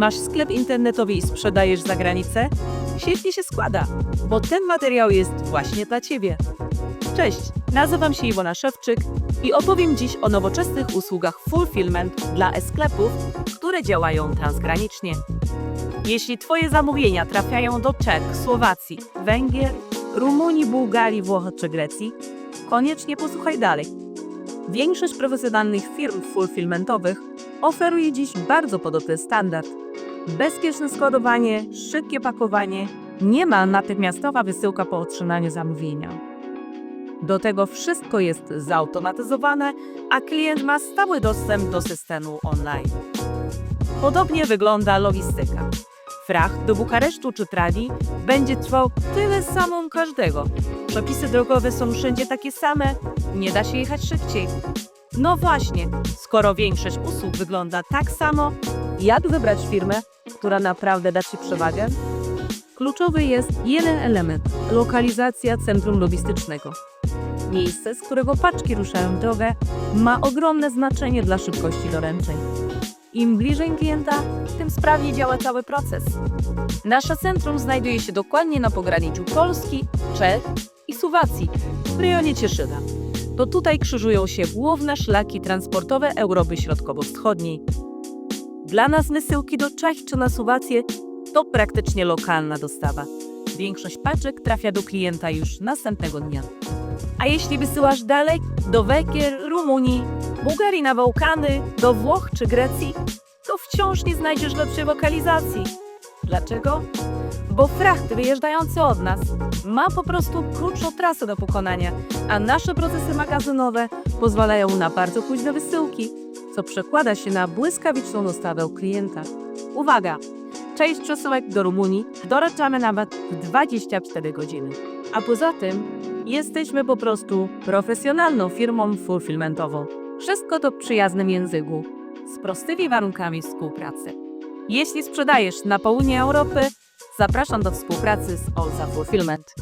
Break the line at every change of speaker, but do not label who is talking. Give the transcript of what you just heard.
Masz sklep internetowy i sprzedajesz za granicę? Świetnie się składa, bo ten materiał jest właśnie dla Ciebie. Cześć, nazywam się Iwona Szewczyk i opowiem dziś o nowoczesnych usługach fulfillment dla e-sklepów, które działają transgranicznie. Jeśli Twoje zamówienia trafiają do Czech, Słowacji, Węgier, Rumunii, Bułgarii, Włoch czy Grecji, koniecznie posłuchaj dalej. Większość profesjonalnych firm fulfillmentowych oferuje dziś bardzo podobny standard. Bezpieczne składowanie, szybkie pakowanie, nie ma natychmiastowa wysyłka po otrzymaniu zamówienia. Do tego wszystko jest zautomatyzowane, a klient ma stały dostęp do systemu online. Podobnie wygląda logistyka. Frach do Bukaresztu czy Pragi będzie trwał tyle samo każdego. Przepisy drogowe są wszędzie takie same, nie da się jechać szybciej. No właśnie, skoro większość usług wygląda tak samo, jak wybrać firmę, która naprawdę da Ci przewagę? Kluczowy jest jeden element lokalizacja centrum logistycznego. Miejsce, z którego paczki ruszają w drogę, ma ogromne znaczenie dla szybkości doręczeń. Im bliżej klienta, tym sprawniej działa cały proces. Nasze centrum znajduje się dokładnie na pograniczu Polski, Czech i Słowacji, w rejonie Cieszyna. To tutaj krzyżują się główne szlaki transportowe Europy Środkowo-Wschodniej. Dla nas wysyłki do Czech czy na Słowację to praktycznie lokalna dostawa. Większość paczek trafia do klienta już następnego dnia. A jeśli wysyłasz dalej, do Węgier, Rumunii, Bułgarii na Bałkany, do Włoch czy Grecji, to wciąż nie znajdziesz lepszej lokalizacji. Dlaczego? Bo fracht wyjeżdżający od nas ma po prostu krótszą trasę do pokonania, a nasze procesy magazynowe pozwalają na bardzo późne wysyłki, co przekłada się na błyskawiczną dostawę klienta. Uwaga! Część przesyłek do Rumunii doręczamy nawet w 24 godziny. A poza tym jesteśmy po prostu profesjonalną firmą fulfillmentową. Wszystko to w przyjaznym języku, z prostymi warunkami współpracy. Jeśli sprzedajesz na południe Europy, zapraszam do współpracy z Olza Fulfillment.